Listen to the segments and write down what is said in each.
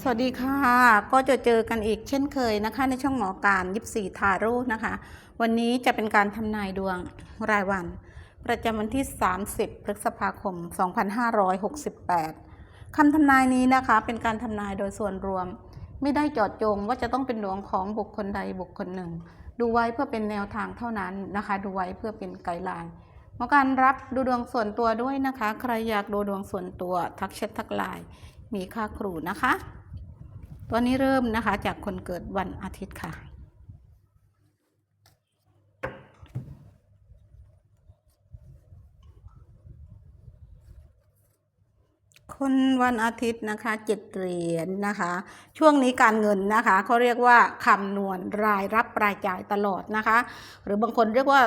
สวัสดีค่ะ ก็จะเจอกันอีกเช่นเคยนะคะ ในช่องหมอการยิปซีทาโร่นะคะ วันนี้จะเป็นการทำนายดวงรายวัน ประจำวันที่ 30 พฤษภาคม 2568 คำทำนายนี้นะคะเป็นการทำนายโดยส่วนรวม ไม่ได้จอดจงว่าจะต้องเป็นดวงของบุคคลใดบุคคลหนึ่ง ดูไว้เพื่อเป็นแนวทางเท่านั้นนะคะ ดูไว้เพื่อเป็นไกด์ไลน์หมอการรับดูดวงส่วนตัวด้วยนะคะ ใครอยากดูดวงส่วนตัวทักแชททักไลน์มีค่าครูนะคะ ตอนนี้เริ่มนะคะจากคนเกิดวันอาทิตย์ค่ะ คนวันอาทิตย์นะคะเจ็ดเหรียญนะคะ ช่วงนี้การเงินนะคะเขาเรียกว่าคำนวณรายรับรายจ่ายตลอดนะคะ หรือบางคนเรียกว่า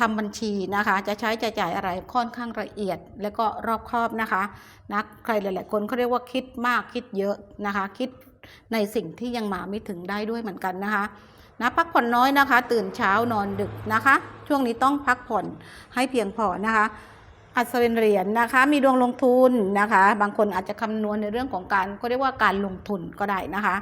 ทำบัญชีนะคะ จะใช้จะจ่ายอะไรค่อนข้างละเอียด และก็รอบคอบนะคะนะใครหลาย ๆ คนเขาเรียกว่าคิดมากคิดเยอะนะคะ คิด ในสิ่งที่ยังมาไม่ถึงได้ด้วยเหมือนกันนะคะนะพักผ่อนน้อยนะคะ ตื่นเช้านอนดึกนะคะ ช่วงนี้ต้องพักผ่อนให้เพียงพอนะคะ อัศวินเหรียญนะคะ มีดวงลงทุนนะคะ บางคนอาจจะคำนวณในเรื่องของการก็เรียกว่าการลงทุนก็ได้นะคะ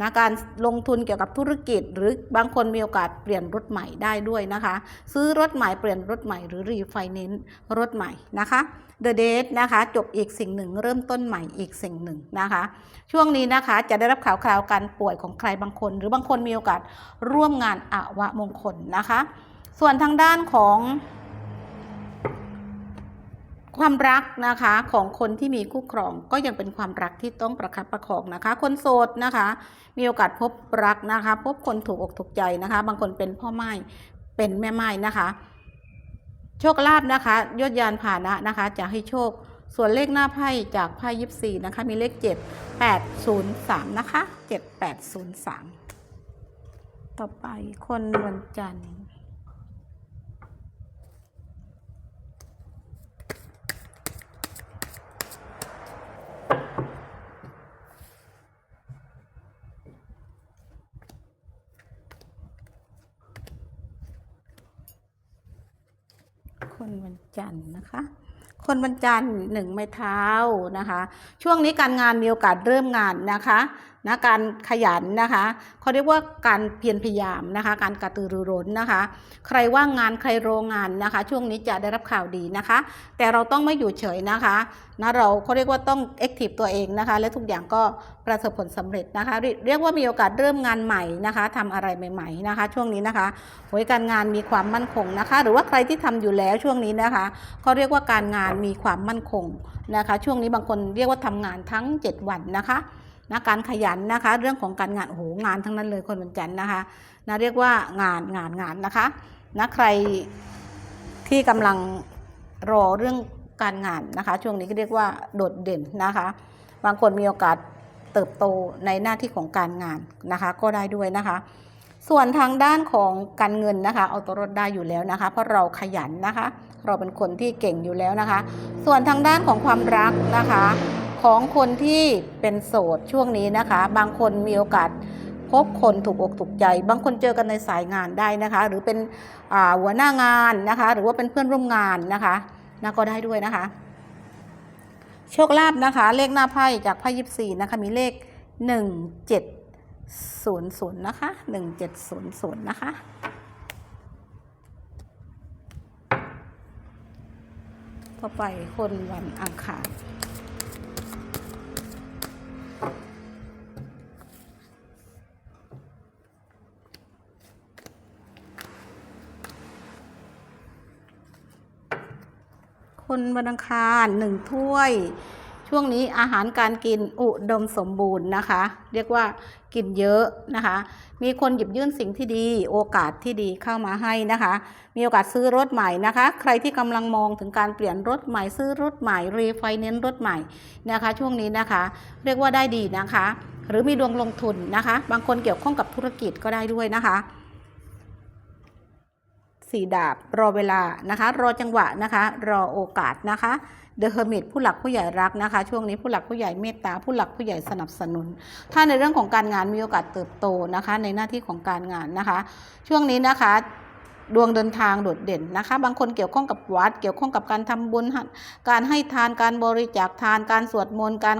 นะการลงทุนเกี่ยวกับธุรกิจ หรือบางคนมีโอกาสเปลี่ยนรถใหม่ได้ด้วยนะคะ ซื้อรถใหม่เปลี่ยนรถใหม่หรือรีไฟแนนซ์รถใหม่นะคะ The Date นะคะจบอีกสิ่งหนึ่ง เริ่มต้นใหม่อีกสิ่งหนึ่งนะคะ ช่วงนี้นะคะจะได้รับข่าวคราวการป่วยของใครบางคน หรือบางคนมีโอกาสร่วมงานอาวะมงคลนะคะ ส่วนทางด้านของ ความรักนะคะของคนที่มีคู่ครองก็ยังเป็นความรักที่ต้องประคับประคองนะคะ คนโสดนะคะ มีโอกาสพบรักนะคะ พบคนถูกอกถูกใจนะคะ บางคนเป็นพ่อไม้เป็นแม่ไม้นะคะ โชคลาภนะคะยศยานผ่านะนะคะ จะให้โชคส่วนเลขหน้าไพ่จากไพ่ยิปซีนะคะ มีเลข 7 8 0 3 นะคะ 7 8 0 3 ต่อไปคนวันจันทร์ คนวัน จันทร์นะคะ คนวันจันทร์หนึ่งไม้เท้านะคะ ช่วงนี้การงานมีโอกาสเริ่มงานนะคะ นะการขยันนะคะเขาเรียกว่าการเพียรพยายามนะคะ การกระตือรือร้นนะคะ ใครว่างงานใครโรงงานนะคะ ช่วงนี้จะได้รับข่าวดีนะคะ แต่เราต้องไม่อยู่เฉยนะคะนะเราเขาเรียกว่าต้องแอคทีฟตัวเองนะคะ และทุกอย่างก็ประสบผลสำเร็จนะคะ เรียกว่ามีโอกาสเริ่มงานใหม่นะคะทำอะไรใหม่ๆนะคะ ช่วงนี้นะคะโอยการงานมีความมั่นคงนะคะ หรือว่าใครที่ทำอยู่แล้วช่วงนี้นะคะเขาเรียกว่าการงานมีความมั่นคงนะคะ ช่วงนี้บางคนเรียกว่าทำงานทั้ง 7 วันนะคะ นะการขยันนะคะ เรื่องของการงานโอ้โหงานทั้งนั้นเลยคนวันจันทร์นะคะนะเรียกว่างานงานงานนะคะนะใครที่กำลังรอเรื่องการงานนะคะ ช่วงนี้ก็เรียกว่าโดดเด่นนะคะ บางคนมีโอกาสเติบโตในหน้าที่ของการงานนะคะ ก็ได้ด้วยนะคะ ส่วนทางด้านของการเงินนะคะ เอาตัวรอดได้อยู่แล้วนะคะ เพราะเราขยันนะคะ เราเป็นคนที่เก่งอยู่แล้วนะคะ ส่วนทางด้านของความรักนะคะ ของคนที่เป็นโสดช่วงนี้นะคะ บางคนมีโอกาสพบคนถูกอกถูกใจ บางคนเจอกันในสายงานได้นะคะ หรือเป็นหัวหน้างานนะคะ หรือว่าเป็นเพื่อนร่วมงานนะคะนะก็ได้ด้วยนะคะ โชคลาภนะคะ เลขหน้าไพ่จากไพ่ยิปซีนะคะ มีเลข1700นย์ศูนย์นะคะ1700นะคะต่อไปคนวันอังคาร คนวันอังคารหนึ่งถ้วย ช่วงนี้อาหารการกินอุดมสมบูรณ์นะคะ เรียกว่ากินเยอะนะคะ มีคนหยิบยื่นสิ่งที่ดี โอกาสที่ดีเข้ามาให้นะคะ มีโอกาสซื้อรถใหม่นะคะ ใครที่กำลังมองถึงการเปลี่ยนรถใหม่ซื้อรถใหม่รีไฟแนนซ์รถใหม่นะคะ ช่วงนี้นะคะ เรียกว่าได้ดีนะคะ หรือมีดวงลงทุนนะคะ บางคนเกี่ยวข้องกับธุรกิจก็ได้ด้วยนะคะ สี่ดาบ รอเวลานะคะ รอจังหวะนะคะ รอโอกาสนะคะเดอะเฮอร์มิตผู้หลักผู้ใหญ่รักนะคะ ช่วงนี้ผู้หลักผู้ใหญ่เมตตาผู้หลักผู้ใหญ่สนับสนุน ถ้าในเรื่องของการงานมีโอกาสเติบโตนะคะ ในหน้าที่ของการงานนะคะ ช่วงนี้นะคะ ดวงเดินทางโดดเด่นนะคะ บางคนเกี่ยวข้องกับวัด เกี่ยวข้องกับการทำบุญ การให้ทาน การบริจาคทาน การสวดมนต์ การ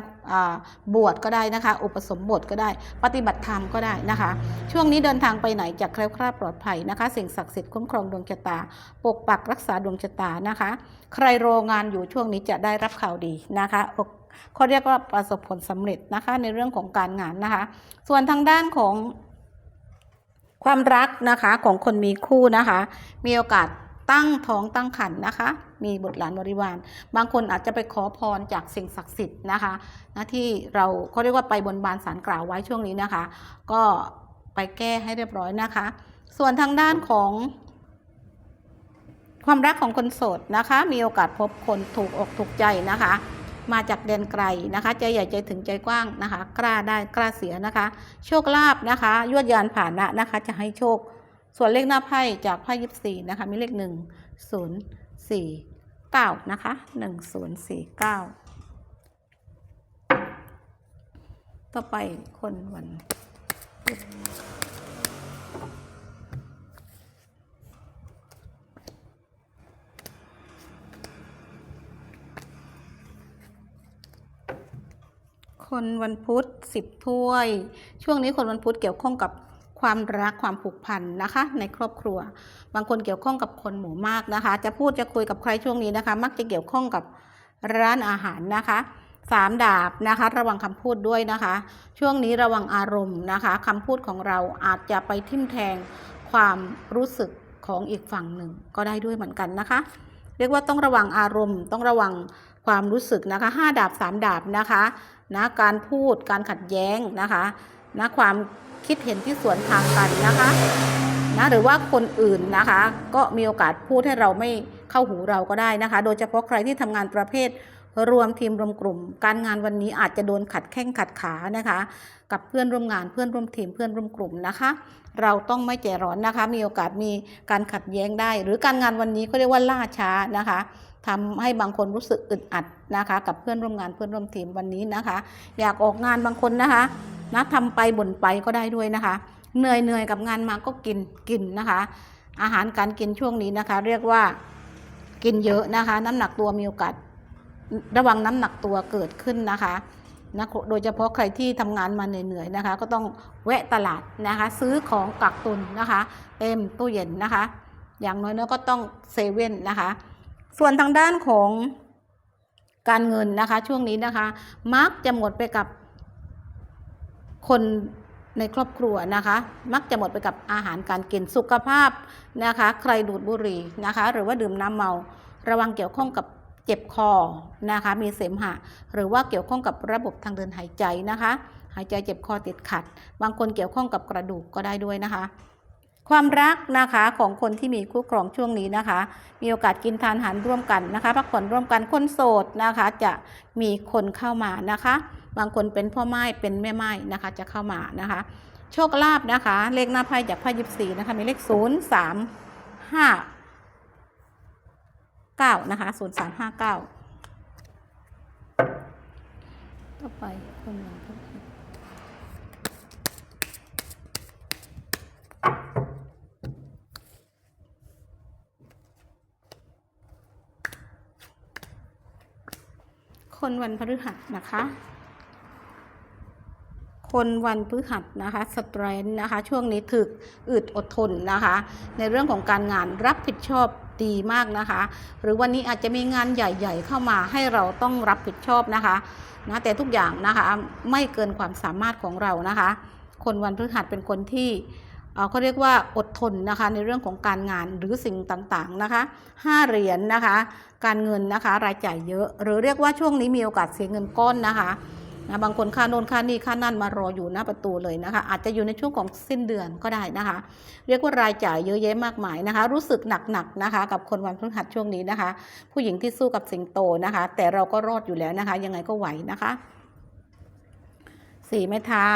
บวชก็ได้นะคะ อุปสมบทก็ได้ ปฏิบัติธรรมก็ได้นะคะ ช่วงนี้เดินทางไปไหนจะแคล้วคลาดปลอดภัยนะคะ สิ่งศักดิ์สิทธิ์คุ้มครองดวงชะตา ปกปักรักษาดวงชะตานะคะ ใครรองานอยู่ช่วงนี้จะได้รับข่าวดีนะคะเขาเรียกว่าประสบผลสำเร็จนะคะในเรื่องของการงานนะคะ ส่วนทางด้านของ ความรักนะคะของคนมีคู่นะคะ มีโอกาสตั้งท้องตั้งครรภ์นะคะ มีบุตรหลานบริวาร บางคนอาจจะไปขอพรจากสิ่งศักดิ์สิทธิ์นะคะนะที่เราเขาเรียกว่าไปบนบานสารกล่าวไว้ช่วงนี้นะคะ ก็ไปแก้ให้เรียบร้อยนะคะ ส่วนทางด้านของความรักของคนโสดนะคะ มีโอกาสพบคนถูกอกถูกใจนะคะ มาจากแดนไกลนะคะ ใจใหญ่ใจถึงใจกว้างนะคะ กล้าได้กล้าเสียนะคะ โชคลาภนะคะ ยวดยานผ่านนะนะคะ จะให้โชค ส่วนเลขหน้าไพ่จากไพ่ยิบสี่นะคะ มีเลขหนึ่งศูนย์สี่เก้านะคะหนึ่งศูนย์สี่เก้าต่อไปคนวัน คนวันพุธสิบถ้วย ช่วงนี้คนวันพุธเกี่ยวข้องกับความรักความผูกพันนะคะ ในครอบครัว บางคนเกี่ยวข้องกับคนหมู่มากนะคะ จะพูดจะคุยกับใครช่วงนี้นะคะ มักจะเกี่ยวข้องกับร้านอาหารนะคะสามดาบนะคะ ระวังคำพูดด้วยนะคะ ช่วงนี้ระวังอารมณ์นะคะคำพูดของเราอาจจะไปทิ่มแทงความรู้สึกของอีกฝั่งหนึ่งก็ได้ด้วยเหมือนกันนะคะ เรียกว่าต้องระวังอารมณ์ ต้องระวังความรู้สึกนะคะห้าดาบสามดาบนะคะ นะการพูดการขัดแย้งนะคะนะความคิดเห็นที่สวนทางกันนะคะนะหรือว่าคนอื่นนะคะ ก็มีโอกาสพูดให้เราไม่เข้าหูเราก็ได้นะคะ โดยเฉพาะใครที่ทำงานประเภทรวมทีมรวมกลุ่ม การงานวันนี้อาจจะโดนขัดแข้งขัดขานะคะ กับเพื่อนร่วมงานเพื่อนร่วมทีมเพื่อนร่วมกลุ่มนะคะ เราต้องไม่ใจร้อนนะคะ มีโอกาสมีการขัดแย้งได้ หรือการงานวันนี้เขาเรียกว่าล่าช้านะคะ ทำให้บางคนรู้สึกอึดอัดนะคะ กับเพื่อนร่วมงานเพื่อนร่วมทีมวันนี้นะคะ อยากออกงานบางคนนะคะนะทำไปบ่นไปก็ได้ด้วยนะคะ เหนื่อยเหนื่อยกับงานมาก็กินกินนะคะ อาหารการกินช่วงนี้นะคะ เรียกว่ากินเยอะนะคะ น้ำหนักตัวมีโอกาสระวังน้ำหนักตัวเกิดขึ้นนะคะนะโดยเฉพาะใครที่ทำงานมาเหนื่อยๆนะคะ ก็ต้องแวะตลาดนะคะ ซื้อของกักตุนนะคะ เต็มตู้เย็นนะคะ อย่างน้อยๆก็ต้องเซเว่นนะคะ ส่วนทางด้านของการเงินนะคะ ช่วงนี้นะคะ มักจะหมดไปกับคนในครอบครัวนะคะ มักจะหมดไปกับอาหารการกินสุขภาพนะคะ ใครดูดบุหรี่นะคะ หรือว่าดื่มน้ำเมาระวังเกี่ยวข้องกับเจ็บคอนะคะ มีเสมหะ หรือว่าเกี่ยวข้องกับระบบทางเดินหายใจนะคะ หายใจเจ็บคอติดขัด บางคนเกี่ยวข้องกับกระดูกก็ได้ด้วยนะคะ ความรักนะคะของคนที่มีคู่ครองช่วงนี้นะคะ มีโอกาสกินทานอาหารร่วมกันนะคะพักผ่อนร่วมกันคนโสดนะคะ จะมีคนเข้ามานะคะ บางคนเป็นพ่อไม้เป็นแม่ไม้นะคะ จะเข้ามานะคะ โชคลาภนะคะ เลขหน้าไพ่จากไพ่ยิบสี่นะคะมีเลขศูนย์สามห้าเก้านะคะศูนย์สามห้าเก้าต่อไปคนหนึ่ง คนวันพฤหัสนะคะ คนวันพฤหัสนะคะสเตรนนะคะ ช่วงนี้ถึกอึดอดทนนะคะ ในเรื่องของการงานรับผิดชอบดีมากนะคะ หรือวันนี้อาจจะมีงานใหญ่ ๆ เข้ามาให้เราต้องรับผิดชอบนะคะนะแต่ทุกอย่างนะคะไม่เกินความสามารถของเรานะคะ คนวันพฤหัสเป็นคนที่เขาเรียกว่าอดทนนะคะในเรื่องของการงานหรือสิ่งต่างๆนะคะห้าเหรียญนนะคะ การเงินนะคะ รายจ่ายเยอะ หรือเรียกว่าช่วงนี้มีโอกาสเสียเงินก้อนนะคะนะบางคนค่าโน่นค่านี่ค่านั่นมารออยู่หน้าประตูเลยนะคะ อาจจะอยู่ในช่วงของสิ้นเดือนก็ได้นะคะ เรียกว่ารายจ่ายเยอะแยะมากมายนะคะ รู้สึกหนักๆนะคะ กับคนวันพฤหัสช่วงนี้นะคะ ผู้หญิงที่สู้กับสิงโตนะคะ แต่เราก็รอดอยู่แล้วนะคะ ยังไงก็ไหวนะคะสี่ไม้เท้า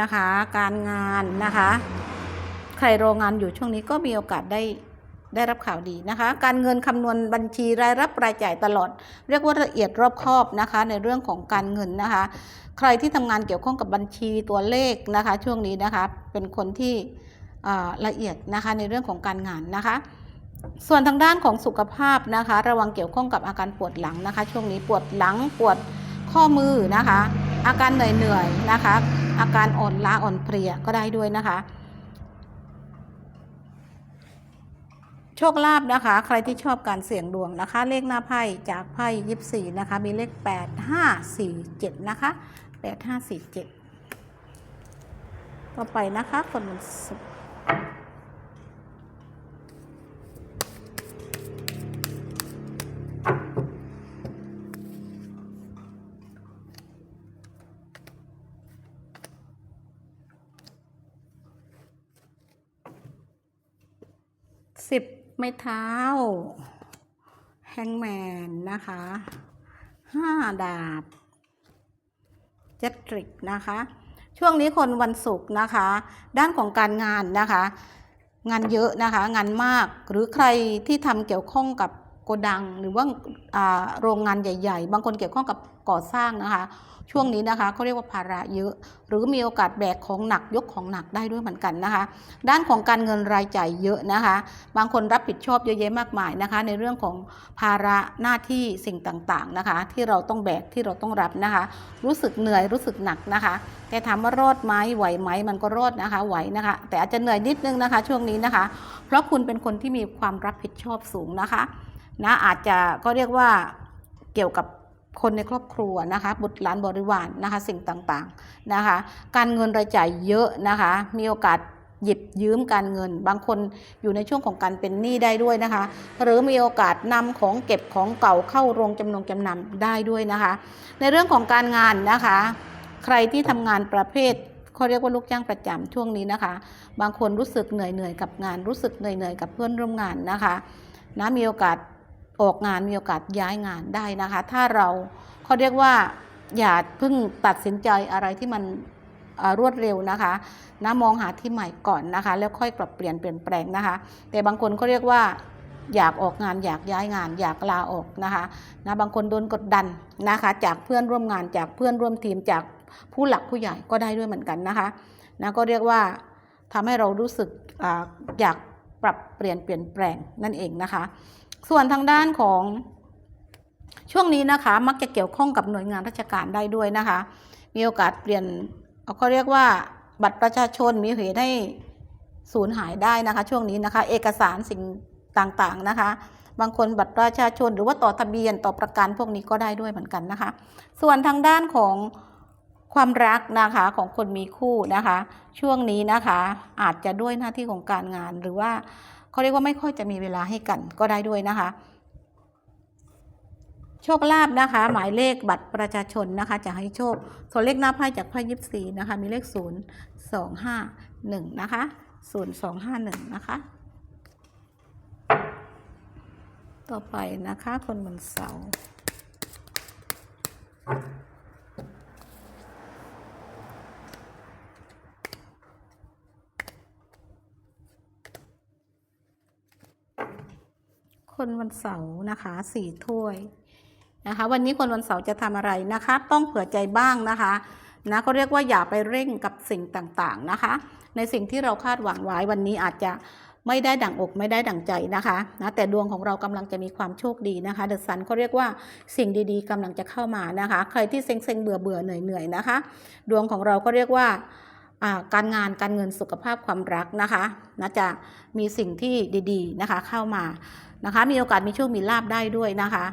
นะคะ การงานนะคะ ใครโรงงานอยู่ช่วงนี้ก็มีโอกาสได้ ได้รับข่าวดีนะคะ การเงินคำนวณบัญชีรายรับรายจ่ายตลอด เรียกว่าละเอียดรอบคอบนะคะ ในเรื่องของการเงินนะคะ ใครที่ทำงานเกี่ยวข้องกับบัญชีตัวเลขนะคะ ช่วงนี้นะคะเป็นคนที่ละเอียดนะคะในเรื่องของการงานนะคะ ส่วนทางด้านของสุขภาพนะคะ ระวังเกี่ยวข้องกับอาการปวดหลังนะคะ ช่วงนี้ปวดหลังปวดข้อมือนะคะ อาการเหนื่อยๆนะคะ อาการอ่อนล้าอ่อนเพลียก็ได้ด้วยนะคะ โชคลาภนะคะ ใครที่ชอบการเสี่ยงดวงนะคะ เลขหน้าไพ่จากไพ่ยิบสี่นะคะ มีเลข8 5 4 7นะคะ8 5 4 7ต่อไปนะคะ คนวันศุกร์สิบ ไม้เท้า แฮงแมนนะคะห้าดาบเจ็ตริกนะคะ ช่วงนี้คนวันศุกร์นะคะ ด้านของการงานนะคะ งานเยอะนะคะ งานมากหรือใครที่ทำเกี่ยวข้องกับ โกดังหรือว่าอ่าโรงงานใหญ่ ๆ บางคนเกี่ยวข้องกับก่อสร้างนะคะ ช่วงนี้นะคะเขาเรียกว่าภาระเยอะ หรือมีโอกาสแบกของหนักยกของหนักได้ด้วยเหมือนกันนะคะ ด้านของการเงินรายจ่ายเยอะนะคะ บางคนรับผิดชอบเยอะแยะมากมายนะคะ ในเรื่องของภาระหน้าที่สิ่งต่างๆนะคะ ที่เราต้องแบกที่เราต้องรับนะคะ รู้สึกเหนื่อยรู้สึกหนักนะคะ แต่ถามว่ารอดไหมไหวไหมมันก็รอดนะคะไหวนะคะ แต่อาจจะเหนื่อยนิดนึงนะคะ ช่วงนี้นะคะ เพราะคุณเป็นคนที่มีความรับผิดชอบสูงนะคะ นะอาจจะก็เรียกว่าเกี่ยวกับคนในครอบครัวนะคะบุตรหลานบริวารนะคะสิ่งต่างๆนะคะ การเงินรายจ่ายเยอะนะคะ มีโอกาสหยิบยืมการเงิน บางคนอยู่ในช่วงของการเป็นหนี้ได้ด้วยนะคะ หรือมีโอกาสนำของเก็บของเก่าเข้าโรงจำนงจำนำได้ด้วยนะคะ ในเรื่องของการงานนะคะ ใครที่ทำงานประเภทเขาเรียกว่าลูกจ้างประจำช่วงนี้นะคะ บางคนรู้สึกเหนื่อยเหนื่อยๆกับงานรู้สึกเหนื่อยเหนื่อยๆกับเพื่อนร่วมงานนะคะนะมีโอกาส ออกงานมีโอกาสย้ายงานได้นะคะ ถ้าเราเขาเรียกว่าอย่าเพิ่งตัดสินใจอะไรที่มันรวดเร็วนะคะนะมองหาที่ใหม่ก่อนนะคะ แล้วค่อยปรับเปลี่ยนเปลี่ยนแปลงนะคะ แต่บางคนเขาเรียกว่าอยากออกงานอยากย้ายงาน อยากลาออกนะคะนะบางคนโดนกดดันนะคะ จากเพื่อนร่วมงานจากเพื่อนร่วมทีมจากผู้หลักผู้ใหญ่ก็ได้ด้วยเหมือนกันนะคะนะก็เรียกว่าทำให้เรารู้สึกออยากปรับเปลี่ยนเปลี่ยนแปลงนั่นเองนะคะ ส่วนทางด้านของช่วงนี้นะคะ มักจะเกี่ยวข้องกับหน่วยงานราชการได้ด้วยนะคะ มีโอกาสเปลี่ยนเขาเรียกว่าบัตรประชาชนมีเหตุให้สูญหายได้นะคะ ช่วงนี้นะคะ เอกสารสิ่งต่างๆนะคะ บางคนบัตรประชาชนหรือว่าต่อทะเบียนต่อประกันพวกนี้ก็ได้ด้วยเหมือนกันนะคะ ส่วนทางด้านของความรักนะคะของคนมีคู่นะคะ ช่วงนี้นะคะอาจจะด้วยหน้าที่ของการงานหรือว่า เขาเรียกว่าไม่ค่อยจะมีเวลาให้กันก็ได้ด้วยนะคะ โชคลาภนะคะ หมายเลขบัตรประชาชนนะคะ จะให้โชคส่วนเลขหน้าไพ่จากไพ่ยิบสีนะคะ มีเลขศูนย์สองห้าหนึ่งนะคะศูนย์สองห้าหนึ่งนะคะ ต่อไปนะคะ คนวันเสา คนวันเสาร์นะคะสี่ถ้วยนะคะ วันนี้คนวันเสาร์จะทำอะไรนะคะ ต้องเผื่อใจบ้างนะคะนะเขาเรียกว่าอย่าไปเร่งกับสิ่งต่างๆนะคะ ในสิ่งที่เราคาดหวังไว้วันนี้อาจจะไม่ได้ดั่งอกไม่ได้ดั่งใจนะคะนะแต่ดวงของเรากำลังจะมีความโชคดีนะคะเดอะซันเขาเรียกว่าสิ่งดีๆกำลังจะเข้ามานะคะ ใครที่เซ็งๆเบื่อเบื่อเหนื่อยๆนะคะ ดวงของเราก็เรียกว่าอ่าการงานการเงินสุขภาพความรักนะคะนะจะมีสิ่งที่ดี ๆนะคะเข้ามา นะคะ มีโอกาสมีโชคมีลาบได้ด้วยนะคะ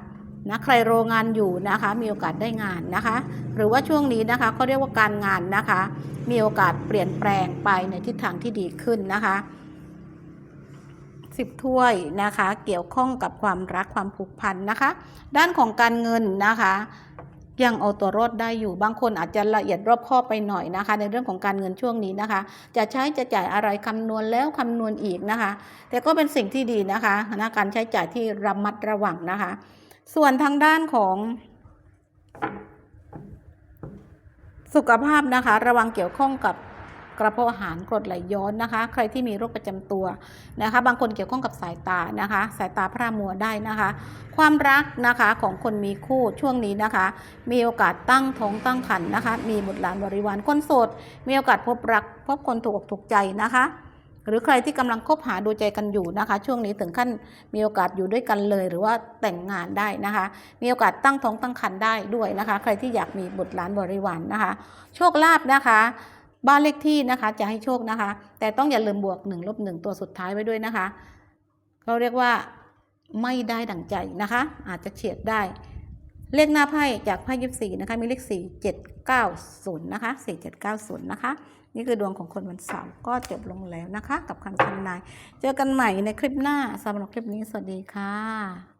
นะใครโรงงานอยู่นะคะมีโอกาสได้งานนะคะ หรือว่าช่วงนี้นะคะเขาเรียกว่าการงานนะคะ มีโอกาสเปลี่ยนแปลงไปในทิศทางที่ดีขึ้นนะคะสิบถ้วยนะคะ เกี่ยวข้องกับความรักความผูกพันนะคะ ด้านของการเงินนะคะ ยังเอาตัวรอดได้อยู่บางคนอาจจะละเอียดรอบคอบไปหน่อยนะคะ ในเรื่องของการเงินช่วงนี้นะคะ จะใช้จะจ่ายอะไรคำนวณแล้วคำนวณอีกนะคะ แต่ก็เป็นสิ่งที่ดีนะคะนะการใช้จ่ายที่ระมัดระวังนะคะ ส่วนทางด้านของสุขภาพนะคะ ระวังเกี่ยวข้องกับ กระเพาะอาหารกรดไหลย้อนนะคะ ใครที่มีโรคประจำตัวนะคะ บางคนเกี่ยวข้องกับสายตานะคะ สายตาพร่ามัวได้นะคะ ความรักนะคะของคนมีคู่ช่วงนี้นะคะ มีโอกาสตั้งท้องตั้งครรภ์นะคะ มีบุตรหลานบริวารคนโสดมีโอกาสพบรักพบคนถูกอกถูกใจนะคะหรือใครที่กำลังคบหาดูใจกันอยู่นะคะ ช่วงนี้ถึงขั้นมีโอกาสอยู่ด้วยกันเลย หรือว่าแต่งงานได้นะคะ มีโอกาสตั้งท้องตั้งครรภ์ได้ด้วยนะคะ ใครที่อยากมีบุตรหลานบริวารนะคะ โชคลาภนะคะ บ้านเลขที่นะคะจะให้โชคนะคะ แต่ต้องอย่าลืมบวก1ลบ1ตัวสุดท้ายไว้ด้วยนะคะเขาเรียกว่าไม่ได้ดั่งใจนะคะ อาจจะเฉียดได้ เลขหน้าไพ่จากไพ่ยิบสี่นะคะ มีเลขสี่เจ็ดเก้าศูนย์นะคะสี่เจ็ดเก้าศูนย์นะคะ นี่คือดวงของคนวันเสาร์ก็จบลงแล้วนะคะ กับคำทำนาย เจอกันใหม่ในคลิปหน้าสำหรับคลิปนี้สวัสดีค่ะ